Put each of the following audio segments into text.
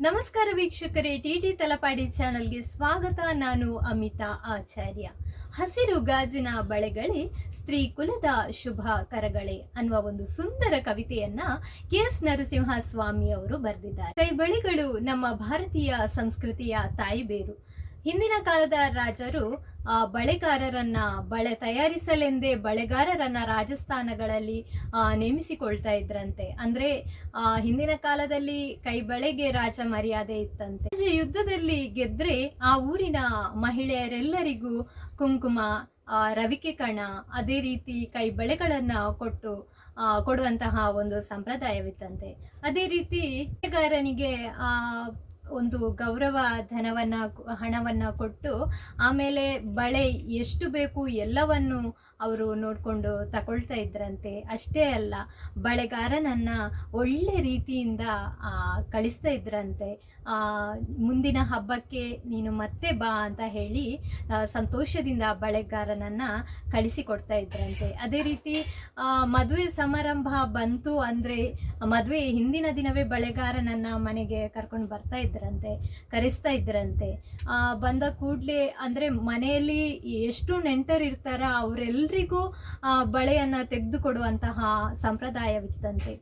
ನಮಸ್ಕಾರ ವೀಕ್ಷಕರೇ ಟಿಟಿ ತಲಪಾಡಿ ಚಾನಲ್ಗೆ ಸ್ವಾಗತ. ನಾನು ಅಮಿತಾ ಆಚಾರ್ಯ. ಹಸಿರು ಗಾಜಿನ ಬಳೆಗಳೇ, ಸ್ತ್ರೀ ಕುಲದ ಶುಭ ಕರಗಳೇ ಅನ್ನುವ ಒಂದು ಸುಂದರ ಕವಿತೆಯನ್ನ ಎಸ್ ನರಸಿಂಹ ಸ್ವಾಮಿ ಅವರು ಬರೆದಿದ್ದಾರೆ. ಕೈ ಬಳೆಗಳು ನಮ್ಮ ಭಾರತೀಯ ಸಂಸ್ಕೃತಿಯ ತಾಯಿಬೇರು. ಹಿಂದಿನ ಕಾಲದ ರಾಜರು ಬಳೆಗಾರರನ್ನ ಬಳೆ ತಯಾರಿಸಲೆಂದೇ ಬಳೆಗಾರರನ್ನ ರಾಜಸ್ಥಾನಗಳಲ್ಲಿ ಆ, ನೇಮಿಸಿಕೊಳ್ತಾ ಇದ್ರಂತೆ. ಅಂದ್ರೆ ಆ, ಹಿಂದಿನ ಕಾಲದಲ್ಲಿ ಕೈ ಬಳೆಗೆ ರಾಜ ಮರ್ಯಾದೆ ಇತ್ತಂತೆ. ಯುದ್ಧದಲ್ಲಿ ಗೆದ್ರೆ ಆ ಊರಿನ ಮಹಿಳೆಯರೆಲ್ಲರಿಗೂ ಕುಂಕುಮ ಆ, ರವಿಕೆ ಕಣ ಅದೇ ರೀತಿ ಕೈ ಬಳೆಗಳನ್ನ ಕೊಟ್ಟು ಆ, ಕೊಡುವಂತಹ ಒಂದು ಸಂಪ್ರದಾಯವಿತ್ತಂತೆ. ಅದೇ ರೀತಿ ಬಳೆಗಾರನಿಗೆ ಆ ಒಂದು ಗೌರವ ಧನವನ್ನು ಹಣವನ್ನು ಕೊಟ್ಟು ಆಮೇಲೆ ಬಳೆ ಎಷ್ಟು ಬೇಕು ಎಲ್ಲವನ್ನು ಅವರು ನೋಡಿಕೊಂಡು ತಗೊಳ್ತಾ ಇದ್ರಂತೆ. ಅಷ್ಟೇ ಅಲ್ಲ ಬಳೆಗಾರನನ್ನ ಒಳ್ಳೆ ರೀತಿಯಿಂದ ಕಳಿಸ್ತಾ ಇದ್ರಂತೆ. ಮುಂದಿನ ಹಬ್ಬಕ್ಕೆ ನೀನು ಮತ್ತೆ ಬಾ ಅಂತ ಹೇಳಿ ಸಂತೋಷದಿಂದ ಬಳೆಗಾರನನ್ನ ಕಳಿಸಿಕೊಡ್ತಾ ಇದ್ರಂತೆ. ಅದೇ ರೀತಿ ಮದುವೆ ಸಮಾರಂಭ ಬಂತು ಅಂದ್ರೆ, ಮದುವೆ ಹಿಂದಿನ ದಿನವೇ ಬಳೆಗಾರನನ್ನ ಮನೆಗೆ ಕರ್ಕೊಂಡು ಬರ್ತಾ ಇದ್ರಂತೆ, ಕರೆಸ್ತಾ ಇದ್ರಂತೆ. ಬಂದ ಕೂಡಲೇ ಅಂದ್ರೆ ಮನೆಯಲ್ಲಿ ಎಷ್ಟು ನೆಂಟರು ಇರ್ತಾರ ಅವರೆಲ್ರಿಗೂ ಬಳೆಯನ್ನ ತೆಗೆದುಕೊಡುವಂತಹ ಸಂಪ್ರದಾಯವಿತ್ತಂತೆ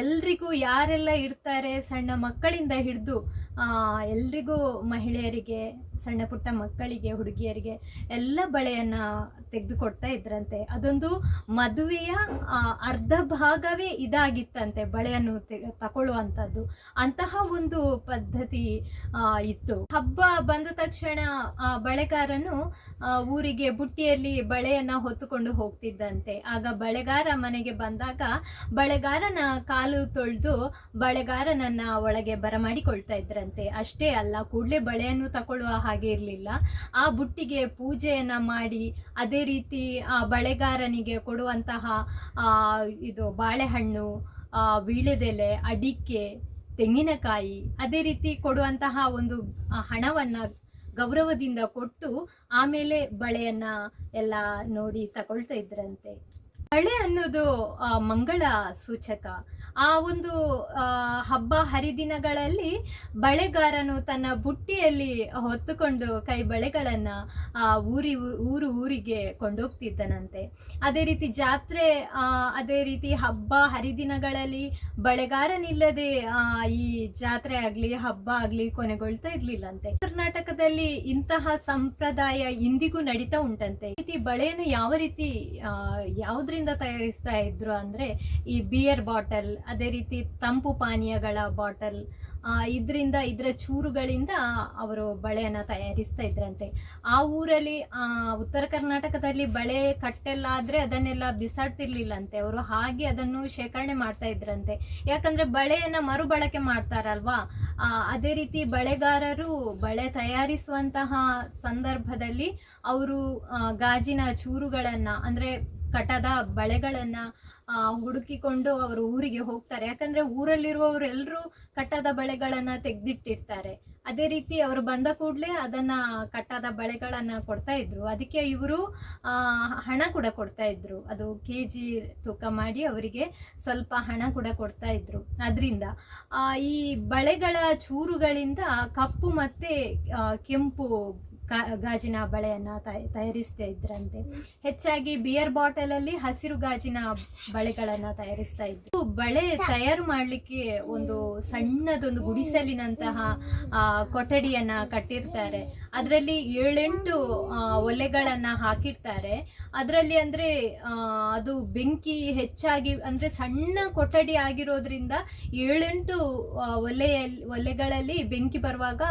ಎಲ್ರಿಗೂ ಯಾರೆಲ್ಲ ಇರ್ತಾರೆ ಸಣ್ಣ ಮಕ್ಕಳಿಂದ ಹಿಡಿದು ಎಲ್ರಿಗೂ ಮಹಿಳೆಯರಿಗೆ ಸಣ್ಣ ಪುಟ್ಟ ಮಕ್ಕಳಿಗೆ ಹುಡುಗಿಯರಿಗೆ ಎಲ್ಲ ಬಳೆಯನ್ನ ತೆಗೆದುಕೊಡ್ತಾ ಇದ್ರಂತೆ. ಅದೊಂದು ಮದುವೆಯ ಆ, ಅರ್ಧ ಭಾಗವೇ ಇದಾಗಿತ್ತಂತೆ ಬಳೆಯನ್ನು ತಗೊಳ್ಳುವಂಥದ್ದು ಅಂತಹ ಒಂದು ಪದ್ಧತಿ ಆ, ಇತ್ತು. ಹಬ್ಬ ಬಂದ ತಕ್ಷಣ ಆ ಬಳೆಗಾರನು ಆ, ಊರಿಗೆ ಬುಟ್ಟಿಯಲ್ಲಿ ಬಳೆಯನ್ನ ಹೊತ್ತುಕೊಂಡು ಹೋಗ್ತಿದ್ದಂತೆ. ಆಗ ಬಳೆಗಾರ ಮನೆಗೆ ಬಂದಾಗ ಬಳೆಗಾರನ ಕಾಲು ತೊಳೆದು ಬಳೆಗಾರನನ್ನ ಒಳಗೆ ಬರಮಾಡಿಕೊಳ್ತಾ ಇದ್ರಂತೆ. ಅಷ್ಟೇ ಅಲ್ಲ, ಕೂಡಲೇ ಬಳೆಯನ್ನು ತಕೊಳ್ಳುವ ಹಾಗೆ ಇರಲಿಲ್ಲ. ಆ ಬುಟ್ಟಿಗೆ ಪೂಜೆಯನ್ನ ಮಾಡಿ, ಅದೇ ರೀತಿ ಆ ಬಳೆಗಾರನಿಗೆ ಕೊಡುವಂತಹ ಇದು ಬಾಳೆಹಣ್ಣು ವೀಳ್ಯದೆಲೆ, ಅಡಿಕೆ, ತೆಂಗಿನಕಾಯಿ, ಅದೇ ರೀತಿ ಕೊಡುವಂತಹ ಒಂದು ಹಣವನ್ನು ಗೌರವದಿಂದ ಕೊಟ್ಟು ಆಮೇಲೆ ಬಳೆಯನ್ನ ಎಲ್ಲ ನೋಡಿ ತಗೊಳ್ತಾ ಇದ್ರಂತೆ. ಬಳೆ ಅನ್ನೋದು ಮಂಗಳ ಸೂಚಕ. ಆ ಒಂದು ಹಬ್ಬ ಹರಿದಿನಗಳಲ್ಲಿ ಬಳೆಗಾರನು ತನ್ನ ಬುಟ್ಟಿಯಲ್ಲಿ ಹೊತ್ತುಕೊಂಡು ಕೈ ಬಳೆಗಳನ್ನ ಆ, ಊರಿ ಊರು ಊರಿಗೆ ಕೊಂಡೋಗ್ತಿದ್ದನಂತೆ. ಅದೇ ರೀತಿ ಜಾತ್ರೆ ಅದೇ ರೀತಿ ಹಬ್ಬ ಹರಿದಿನಗಳಲ್ಲಿ ಬಳೆಗಾರನಿಲ್ಲದೆ ಆ, ಈ ಜಾತ್ರೆ ಆಗ್ಲಿ ಹಬ್ಬ ಆಗ್ಲಿ ಕೊನೆಗೊಳ್ತಾ ಇರ್ಲಿಲ್ಲಂತೆ. ಕರ್ನಾಟಕದಲ್ಲಿ ಇಂತಹ ಸಂಪ್ರದಾಯ ಇಂದಿಗೂ ನಡೀತಾ ಉಂಟಂತೆ. ರೀತಿ ಬಳೆಯನ್ನು ಯಾವ ರೀತಿ ಯಾವ್ದ್ರಿಂದ ತಯಾರಿಸ್ತಾ ಇದ್ರು ಅಂದ್ರೆ ಈ ಬಿಯರ್ ಬಾಟಲ್ ಅದೇ ರೀತಿ ತಂಪು ಪಾನೀಯಗಳ ಬಾಟಲ್ ಇದರಿಂದ, ಇದರ ಚೂರುಗಳಿಂದ ಅವರು ಬಳೆಯನ್ನ ತಯಾರಿಸ್ತಾ ಇದ್ರಂತೆ. ಆ ಊರಲ್ಲಿ ಉತ್ತರ ಕರ್ನಾಟಕದಲ್ಲಿ ಬಳೆ ಕಟ್ಟೆಲ್ಲ ಆದ್ರೆ ಅದನ್ನೆಲ್ಲ ಬಿಸಾಡ್ತಿರ್ಲಿಲ್ಲಂತೆ. ಅವರು ಹಾಗೆ ಅದನ್ನು ಶೇಖರಣೆ ಮಾಡ್ತಾ ಇದ್ರಂತೆ. ಯಾಕಂದ್ರೆ ಬಳೆಯನ್ನ ಮರುಬಳಕೆ ಮಾಡ್ತಾರಲ್ವಾ? ಅದೇ ರೀತಿ ಬಳೆಗಾರರು ಬಳೆ ತಯಾರಿಸುವಂತಹ ಸಂದರ್ಭದಲ್ಲಿ ಅವರು ಗಾಜಿನ ಚೂರುಗಳನ್ನ, ಅಂದ್ರೆ ಕಟದ ಬಳೆಗಳನ್ನ ಹುಡುಕಿಕೊಂಡು ಅವರು ಊರಿಗೆ ಹೋಗ್ತಾರೆ. ಯಾಕಂದ್ರೆ ಊರಲ್ಲಿರುವವರು ಎಲ್ಲರೂ ಕಟ್ಟದ ಬಳೆಗಳನ್ನ ತೆಗೆದಿಟ್ಟಿರ್ತಾರೆ. ಅದೇ ರೀತಿ ಅವರು ಬಂದ ಕೂಡಲೇ ಅದನ್ನ ಕಟ್ಟದ ಬಳೆಗಳನ್ನ ಕೊಡ್ತಾ ಇದ್ರು. ಅದಕ್ಕೆ ಇವರು ಹಣ ಕೂಡ ಕೊಡ್ತಾ ಇದ್ರು. ಅದು ಕೆ ಜಿ ತೂಕ ಮಾಡಿ ಅವರಿಗೆ ಸ್ವಲ್ಪ ಹಣ ಕೂಡ ಕೊಡ್ತಾ ಇದ್ರು. ಅದರಿಂದ ಈ ಬಳೆಗಳ ಚೂರುಗಳಿಂದ ಕಪ್ಪು ಮತ್ತೆ ಕೆಂಪು ಗಾಜಿನ ಬಳೆಯನ್ನ ತಯ- ತಯಾರಿಸ್ತಾ ಇದ್ರಂತೆ. ಹೆಚ್ಚಾಗಿ ಬಿಯರ್ ಬಾಟಲ್ ಅಲ್ಲಿ ಹಸಿರು ಗಾಜಿನ ಬಳೆಗಳನ್ನ ತಯಾರಿಸ್ತಾ ಇದ್ರು. ಬಳೆ ತಯಾರು ಮಾಡ್ಲಿಕ್ಕೆ ಒಂದು ಸಣ್ಣದೊಂದು ಗುಡಿಸಲಿನಂತಹ ಕೊಠಡಿಯನ್ನ ಕಟ್ಟಿರ್ತಾರೆ. ಅದರಲ್ಲಿ ಏಳೆಂಟು ಒಲೆಗಳನ್ನ ಹಾಕಿರ್ತಾರೆ. ಅದರಲ್ಲಿ ಅಂದ್ರೆ ಅದು ಬೆಂಕಿ ಹೆಚ್ಚಾಗಿ, ಅಂದ್ರೆ ಸಣ್ಣ ಕೊಠಡಿ ಆಗಿರೋದ್ರಿಂದ ಏಳೆಂಟು ಒಲೆಯಲ್ಲಿ ಒಲೆಗಳಲ್ಲಿ ಬೆಂಕಿ ಬರುವಾಗ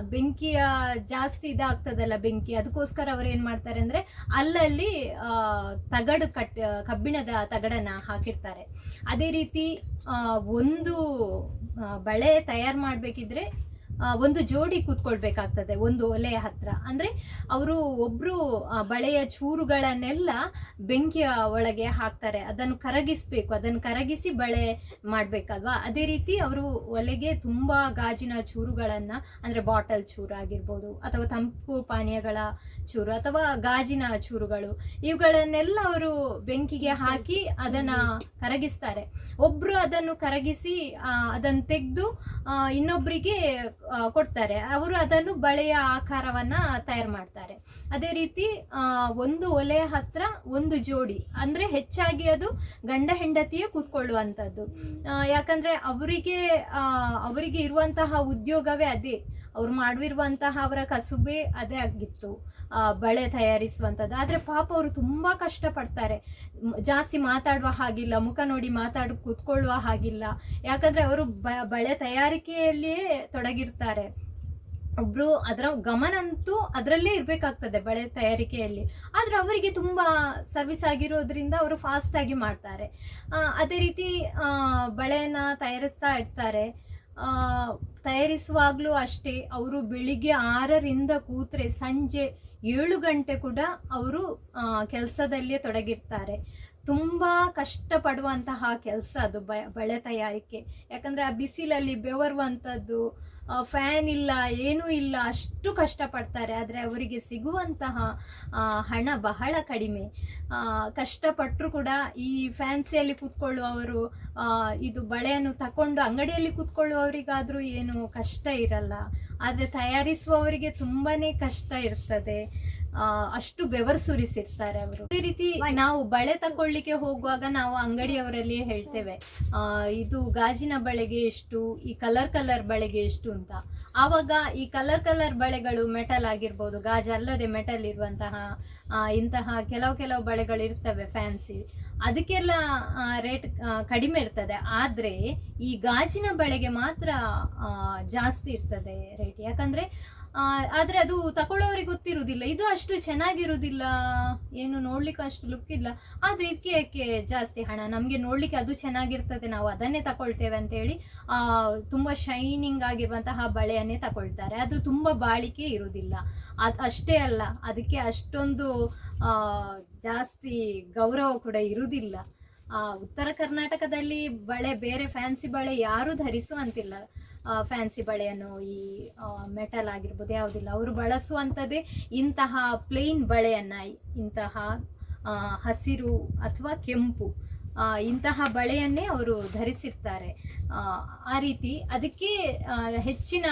ಬೆಂಕಿಯ ಜಾಸ್ತಿ ಇದಾಗ್ತದಲ್ಲ ಬೆಂಕಿ. ಅದಕ್ಕೋಸ್ಕರ ಅವ್ರು ಏನ್ ಮಾಡ್ತಾರೆ ಅಂದ್ರೆ, ಅಲ್ಲಲ್ಲಿ ತಗಡು ಕಟ್, ಕಬ್ಬಿಣದ ತಗಡನ್ನ ಹಾಕಿರ್ತಾರೆ. ಅದೇ ರೀತಿ ಒಂದು ಬಳೆ ತಯಾರು ಮಾಡ್ಬೇಕಿದ್ರೆ ಒಂದು ಜೋಡಿ ಕೂತ್ಕೊಳ್ಬೇಕಾಗ್ತದೆ, ಒಂದು ಒಲೆಯ ಹತ್ರ. ಅಂದ್ರೆ ಅವರು ಒಬ್ರು ಬಳೆಯ ಚೂರುಗಳನ್ನೆಲ್ಲ ಬೆಂಕಿಯ ಒಳಗೆ ಹಾಕ್ತಾರೆ. ಅದನ್ನು ಕರಗಿಸ್ಬೇಕು, ಅದನ್ನು ಕರಗಿಸಿ ಬಳೆ ಮಾಡ್ಬೇಕಲ್ವಾ? ಅದೇ ರೀತಿ ಅವರು ಒಲೆಗೆ ತುಂಬಾ ಗಾಜಿನ ಚೂರುಗಳನ್ನ, ಅಂದ್ರೆ ಬಾಟಲ್ ಚೂರು ಆಗಿರ್ಬೋದು, ಅಥವಾ ತಂಪು ಪಾನೀಯಗಳ ಚೂರು, ಅಥವಾ ಗಾಜಿನ ಚೂರುಗಳು, ಇವುಗಳನ್ನೆಲ್ಲ ಅವರು ಬೆಂಕಿಗೆ ಹಾಕಿ ಅದನ್ನ ಕರಗಿಸ್ತಾರೆ. ಒಬ್ರು ಅದನ್ನು ಕರಗಿಸಿ ಅದನ್ನು ತೆಗೆದು ಇನ್ನೊಬ್ಬರಿಗೆ ಕೊಡ್ತಾರೆ. ಅವರು ಅದನ್ನು ಬಳೆಯ ಆಕಾರವನ್ನ ತಯಾರು ಮಾಡ್ತಾರೆ. ಅದೇ ರೀತಿ ಒಂದು ಒಲೆಯ ಹತ್ರ ಒಂದು ಜೋಡಿ, ಅಂದ್ರೆ ಹೆಚ್ಚಾಗಿ ಅದು ಗಂಡ ಹೆಂಡತಿಯೇ ಕೂತ್ಕೊಳ್ಳುವಂಥದ್ದು ಯಾಕಂದ್ರೆ ಅವರಿಗೆ ಅವರಿಗೆ ಇರುವಂತಹ ಉದ್ಯೋಗವೇ ಅದೇ. ಅವ್ರು ಮಾಡಿರುವಂತಹ ಅವರ ಕಸುಬೆ ಅದೇ ಆಗಿತ್ತು. ಬಳೆ ತಯಾರಿಸುವಂಥದ್ದು ಆದರೆ ಪಾಪ ಅವರು ತುಂಬಾ ಕಷ್ಟಪಡ್ತಾರೆ. ಜಾಸ್ತಿ ಮಾತಾಡುವ ಹಾಗಿಲ್ಲ, ಮುಖ ನೋಡಿ ಮಾತಾಡಿ ಕೂತ್ಕೊಳ್ಳುವ ಹಾಗಿಲ್ಲ. ಯಾಕಂದ್ರೆ ಅವರು ಬಳೆ ತಯಾರಿಕೆಯಲ್ಲಿಯೇ ತೊಡಗಿರ್ತಾರೆ. ಒಬ್ರು ಅದರ ಗಮನ ಅಂತೂ ಅದರಲ್ಲೇ ಇರಬೇಕಾಗ್ತದೆ ಬಳೆ ತಯಾರಿಕೆಯಲ್ಲಿ. ಆದರೆ ಅವರಿಗೆ ತುಂಬಾ ಸರ್ವಿಸ್ ಆಗಿರೋದ್ರಿಂದ ಅವರು ಫಾಸ್ಟ್ ಆಗಿ ಮಾಡ್ತಾರೆ. ಅದೇ ರೀತಿ ಬಳೆಯನ್ನು ಬಳೆಯನ್ನ ತಯಾರಿಸ್ತಾ ಇರ್ತಾರೆ. ತಯಾರಿಸುವಾಗ್ಲೂ ಅಷ್ಟೇ ಅವರು ಬೆಳಿಗ್ಗೆ ಆರರಿಂದ ಕೂತ್ರೆ ಸಂಜೆ ಏಳು ಗಂಟೆ ಕೂಡ ಅವರು ಕೆಲಸದಲ್ಲೇ ತೊಡಗಿರ್ತಾರೆ. ತುಂಬಾ ಕಷ್ಟಪಡುವಂತಹ ಕೆಲಸ ಅದು ಬ- ಬಳೆ ತಯಾರಿಕೆ. ಯಾಕಂದ್ರೆ ಆ ಬಿಸಿಲಲ್ಲಿ ಬೆವರುವಂಥದ್ದು ಫ್ಯಾನ್ ಇಲ್ಲ, ಏನೂ ಇಲ್ಲ, ಅಷ್ಟು ಕಷ್ಟಪಡ್ತಾರೆ. ಆದರೆ ಅವರಿಗೆ ಸಿಗುವಂತಹ ಹಣ ಬಹಳ ಕಡಿಮೆ. ಕಷ್ಟಪಟ್ಟರು ಕೂಡ ಈ ಫ್ಯಾನ್ಸಿಯಲ್ಲಿ ಕೂತ್ಕೊಳ್ಳುವವರು ಇದು ಬಳೆಯನ್ನು ತಕೊಂಡು ಅಂಗಡಿಯಲ್ಲಿ ಕೂತ್ಕೊಳ್ಳುವವರಿಗಾದರೂ ಏನು ಕಷ್ಟ ಇರಲ್ಲ. ಆದರೆ ತಯಾರಿಸುವವರಿಗೆ ತುಂಬಾ ಕಷ್ಟ ಇರ್ತದೆ. ಅಷ್ಟು ಬೆವರು ಸುರಿಸಿರ್ತಾರೆ ಅವರು. ಅದೇ ರೀತಿ ನಾವು ಬಳೆ ತಕೊಳ್ಳಿಕ್ಕೆ ಹೋಗುವಾಗ ನಾವು ಅಂಗಡಿಯವರಲ್ಲಿ ಹೇಳ್ತೇವೆ ಇದು ಗಾಜಿನ ಬಳೆಗೆ ಎಷ್ಟು, ಈ ಕಲರ್ ಕಲರ್ ಬಳೆಗೆ ಎಷ್ಟು ಅಂತ. ಆವಾಗ ಈ ಕಲರ್ ಕಲರ್ ಬಳೆಗಳು ಮೆಟಲ್ ಆಗಿರ್ಬೋದು, ಗಾಜ ಅಲ್ಲದೆ ಮೆಟಲ್ ಇರುವಂತಹ ಇಂತಹ ಕೆಲವು ಕೆಲವು ಬಳೆಗಳು ಇರ್ತವೆ ಫ್ಯಾನ್ಸಿ. ಅದಕ್ಕೆಲ್ಲ ರೇಟ್ ಕಡಿಮೆ ಇರ್ತದೆ. ಆದ್ರೆ ಈ ಗಾಜಿನ ಬಳೆಗೆ ಮಾತ್ರ ಜಾಸ್ತಿ ಇರ್ತದೆ ರೇಟ್. ಯಾಕಂದ್ರೆ ಆದ್ರೆ ಅದು ತಕೊಳ್ಳೋರಿಗೆ ಗೊತ್ತಿರುವುದಿಲ್ಲ. ಇದು ಅಷ್ಟು ಚೆನ್ನಾಗಿರುವುದಿಲ್ಲ. ಏನು ನೋಡ್ಲಿಕ್ಕೆ ಅಷ್ಟು ಲುಕ್ ಇಲ್ಲ. ಆದ್ರೆ ಇದಕ್ಕೆ ಜಾಸ್ತಿ ಹಣ? ನಮ್ಗೆ ನೋಡ್ಲಿಕ್ಕೆ ಅದು ಚೆನ್ನಾಗಿರ್ತದೆ. ನಾವು ಅದನ್ನೇ ತಕೊಳ್ತೇವೆ ಅಂತ ಹೇಳಿ, ಆ, ತುಂಬಾ ಶೈನಿಂಗ್ ಆಗಿರುವಂತಹ ಬಳೆಯನ್ನೇ ತಗೊಳ್ತಾರೆ. ಆದ್ರೂ ತುಂಬಾ ಬಾಳಿಕೆ ಇರುವುದಿಲ್ಲ. ಅದ್ ಅಷ್ಟೇ ಅಲ್ಲ, ಅದಕ್ಕೆ ಅಷ್ಟೊಂದು, ಆ, ಜಾಸ್ತಿ ಗೌರವ ಕೂಡ ಇರುವುದಿಲ್ಲ. ಆ, ಉತ್ತರ ಕರ್ನಾಟಕದಲ್ಲಿ ಬಳೆ, ಬೇರೆ ಫ್ಯಾನ್ಸಿ ಬಳೆ ಯಾರು ಧರಿಸುವಂತಿಲ್ಲ ಫ್ಯಾನ್ಸಿ ಬಳೆಯನ್ನು ಈ ಮೆಟಲ್ ಆಗಿರ್ಬೋದು ಯಾವುದಿಲ್ಲ. ಅವರು ಬಳಸುವಂಥದ್ದೇ ಇಂತಹ ಪ್ಲೇನ್ ಬಳೆಯನ್ನ, ಇಂತಹ ಹಸಿರು ಅಥವಾ ಕೆಂಪು ಇಂತಹ ಬಳೆಯನ್ನೇ ಅವರು ಧರಿಸಿರ್ತಾರೆ. ಆ ರೀತಿ ಅದಕ್ಕೆ ಹೆಚ್ಚಿನ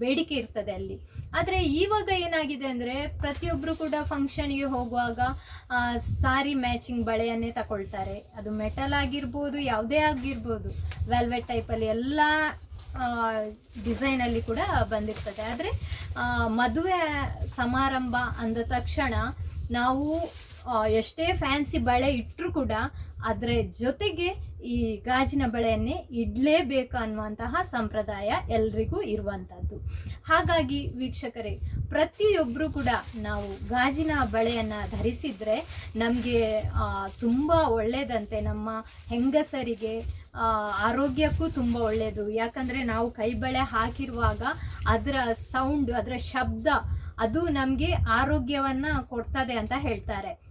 ಬೇಡಿಕೆ ಇರ್ತದೆ ಅಲ್ಲಿ. ಆದರೆ ಇವಾಗ ಏನಾಗಿದೆ ಅಂದರೆ ಪ್ರತಿಯೊಬ್ಬರು ಕೂಡ ಫಂಕ್ಷನ್ಗೆ ಹೋಗುವಾಗ ಸಾರಿ ಮ್ಯಾಚಿಂಗ್ ಬಳೆಯನ್ನೇ ತಗೊಳ್ತಾರೆ. ಅದು ಮೆಟಲ್ ಆಗಿರ್ಬೋದು, ಯಾವುದೇ ಆಗಿರ್ಬೋದು. ವೆಲ್ವೆಟ್ ಟೈಪಲ್ಲಿ ಎಲ್ಲ ಡಿಸೈನ್ ಅಲ್ಲಿ ಕೂಡ ಬಂದಿರ್ತದೆ. ಆದರೆ ಮದುವೆ ಸಮಾರಂಭ ಅಂದ ತಕ್ಷಣ ನಾವು ಎಷ್ಟೇ ಫ್ಯಾನ್ಸಿ ಬಳೆ ಇಟ್ಟರು ಕೂಡ ಅದರ ಜೊತೆಗೆ ಈ ಗಾಜಿನ ಬಳೆಯನ್ನೇ ಇಡಲೇಬೇಕು ಅನ್ನುವಂತಹ ಸಂಪ್ರದಾಯ ಎಲ್ರಿಗೂ ಇರುವಂತದ್ದು. ಹಾಗಾಗಿ ವೀಕ್ಷಕರೇ ಪ್ರತಿಯೊಬ್ಬರು ಕೂಡ ನಾವು ಗಾಜಿನ ಬಳೆಯನ್ನ ಧರಿಸಿದ್ರೆ ನಮಗೆ ತುಂಬಾ ಒಳ್ಳೆಯದಂತೆ ನಮ್ಮ ಹೆಂಗಸರಿಗೆ ಆರೋಗ್ಯಕ್ಕೂ ತುಂಬ ಒಳ್ಳೆಯದು ಯಾಕಂದರೆ ನಾವು ಕೈಬಳೆ ಹಾಕಿರುವಾಗ ಅದರ ಸೌಂಡ್ ಅದರ ಶಬ್ದ, ಅದು ನಮಗೆ ಆರೋಗ್ಯವನ್ನು ಕೊಡ್ತದೆ ಅಂತ ಹೇಳ್ತಾರೆ.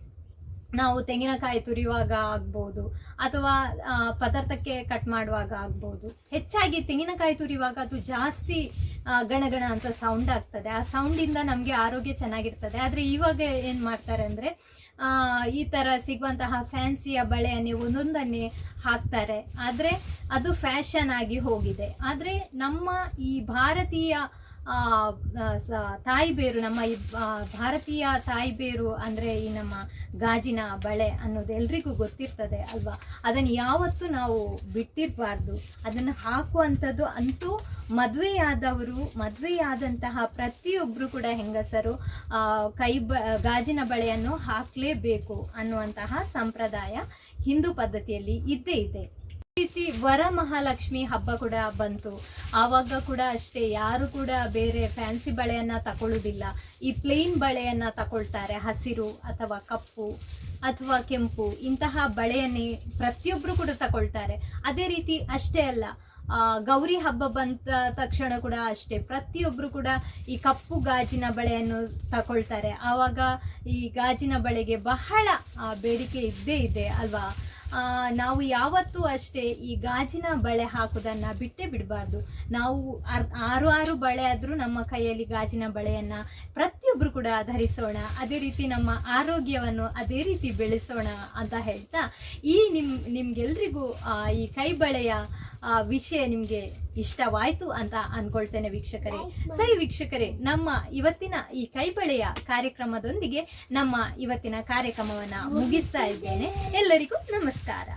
ನಾವು ತೆಂಗಿನಕಾಯಿ ತುರಿಯುವಾಗ ಆಗ್ಬೋದು ಅಥವಾ ಪದಾರ್ಥಕ್ಕೆ ಕಟ್ ಮಾಡುವಾಗ ಆಗ್ಬೋದು. ಹೆಚ್ಚಾಗಿ ತೆಂಗಿನಕಾಯಿ ತುರಿಯುವಾಗ ಅದು ಜಾಸ್ತಿ ಗಣಗಣ ಅಂತ ಸೌಂಡ್ ಆಗ್ತದೆ. ಆ ಸೌಂಡಿಂದ ನಮಗೆ ಆರೋಗ್ಯ ಚೆನ್ನಾಗಿರ್ತದೆ. ಆದರೆ ಇವಾಗ ಏನು ಮಾಡ್ತಾರೆ ಅಂದರೆ ಈ ಥರ ಸಿಗುವಂತಹ ಫ್ಯಾನ್ಸಿಯ ಬಳೆಯನ್ನೇ ಒಂದೊಂದನ್ನೇ ಹಾಕ್ತಾರೆ. ಆದರೆ ಅದು ಫ್ಯಾಷನ್ ಆಗಿ ಹೋಗಿದೆ. ಆದರೆ ನಮ್ಮ ಈ ಭಾರತೀಯ ತಾಯಿ ಬೇರು ನಮ್ಮ ಈ ಭಾರತೀಯ ತಾಯಿ ಬೇರು ಅಂದರೆ ಈ ನಮ್ಮ ಗಾಜಿನ ಬಳೆ ಅನ್ನೋದು ಎಲ್ರಿಗೂ ಗೊತ್ತಿರ್ತದೆ ಅಲ್ವಾ? ಅದನ್ನು ಯಾವತ್ತೂ ನಾವು ಬಿಟ್ಟಿರಬಾರ್ದು. ಅದನ್ನು ಹಾಕುವಂಥದ್ದು ಅಂತೂ ಮದುವೆಯಾದವರು, ಮದುವೆಯಾದಂತಹ ಪ್ರತಿಯೊಬ್ಬರು ಕೂಡ ಹೆಂಗಸರು ಕೈ ಬ, ಗಾಜಿನ ಬಳೆಯನ್ನು ಹಾಕಲೇಬೇಕು ಅನ್ನುವಂತಹ ಸಂಪ್ರದಾಯ ಹಿಂದೂ ಪದ್ಧತಿಯಲ್ಲಿ ಇದ್ದೇ ಇದೆ. ರೀತಿ ವರ ಮಹಾಲಕ್ಷ್ಮಿ ಹಬ್ಬ ಕೂಡ ಬಂತು. ಆವಾಗ ಕೂಡ ಅಷ್ಟೇ, ಯಾರು ಕೂಡ ಬೇರೆ ಫ್ಯಾನ್ಸಿ ಬಳೆಯನ್ನ ತಕೊಳ್ಳೋದಿಲ್ಲ. ಈ ಪ್ಲೇನ್ ಬಳೆಯನ್ನ ತಕೊಳ್ತಾರೆ, ಹಸಿರು ಅಥವಾ ಕಪ್ಪು ಅಥವಾ ಕೆಂಪು, ಇಂತಹ ಬಳೆಯನ್ನೇ ಪ್ರತಿಯೊಬ್ರು ಕೂಡ ತಕೊಳ್ತಾರೆ. ಅದೇ ರೀತಿ ಅಷ್ಟೇ ಅಲ್ಲ ಗೌರಿ ಹಬ್ಬ ಬಂದ ತಕ್ಷಣ ಕೂಡ ಅಷ್ಟೇ. ಪ್ರತಿಯೊಬ್ರು ಕೂಡ ಈ ಕಪ್ಪು ಗಾಜಿನ ಬಳೆಯನ್ನು ತಗೊಳ್ತಾರೆ ಆವಾಗ ಈ ಗಾಜಿನ ಬಳೆಗೆ ಬಹಳ ಬೇಡಿಕೆ ಇದ್ದೇ ಇದೆ, ಅಲ್ವಾ? ನಾವು ಯಾವತ್ತೂ ಅಷ್ಟೇ ಈ ಗಾಜಿನ ಬಳೆ ಹಾಕೋದನ್ನ ಬಿಟ್ಟೇ ಬಿಡಬಾರ್ದು. ನಾವು ಆರು ಆರು ಬಳೆ ಆದರೂ ನಮ್ಮ ಕೈಯಲ್ಲಿ ಗಾಜಿನ ಬಳೆಯನ್ನ ಪ್ರತಿಯೊಬ್ಬರು ಕೂಡ ಧರಿಸೋಣ. ಅದೇ ರೀತಿ ನಮ್ಮ ಆರೋಗ್ಯವನ್ನು ಅದೇ ರೀತಿ ಬೆಳೆಸೋಣ ಅಂತ ಹೇಳ್ತಾ ಈ ನಿಮ್, ನಿಮ್ಗೆಲ್ರಿಗೂ ಈ ಕೈ ಬಳೆಯ ವಿಷಯ ನಿಮ್ಗೆ ಇಷ್ಟವಾಯ್ತು ಅಂತ ಅನ್ಕೊಳ್ತೇನೆ ವೀಕ್ಷಕರೇ. ಸರಿ ವೀಕ್ಷಕರೇ, ನಮ್ಮ ಇವತ್ತಿನ ಈ ಕೈಬಳೆಯ ಕಾರ್ಯಕ್ರಮದೊಂದಿಗೆ ನಮ್ಮ ಇವತ್ತಿನ ಕಾರ್ಯಕ್ರಮವನ್ನ ಮುಗಿಸ್ತಾ ಇದ್ದೇನೆ. ಎಲ್ಲರಿಗೂ ನಮಸ್ಕಾರ.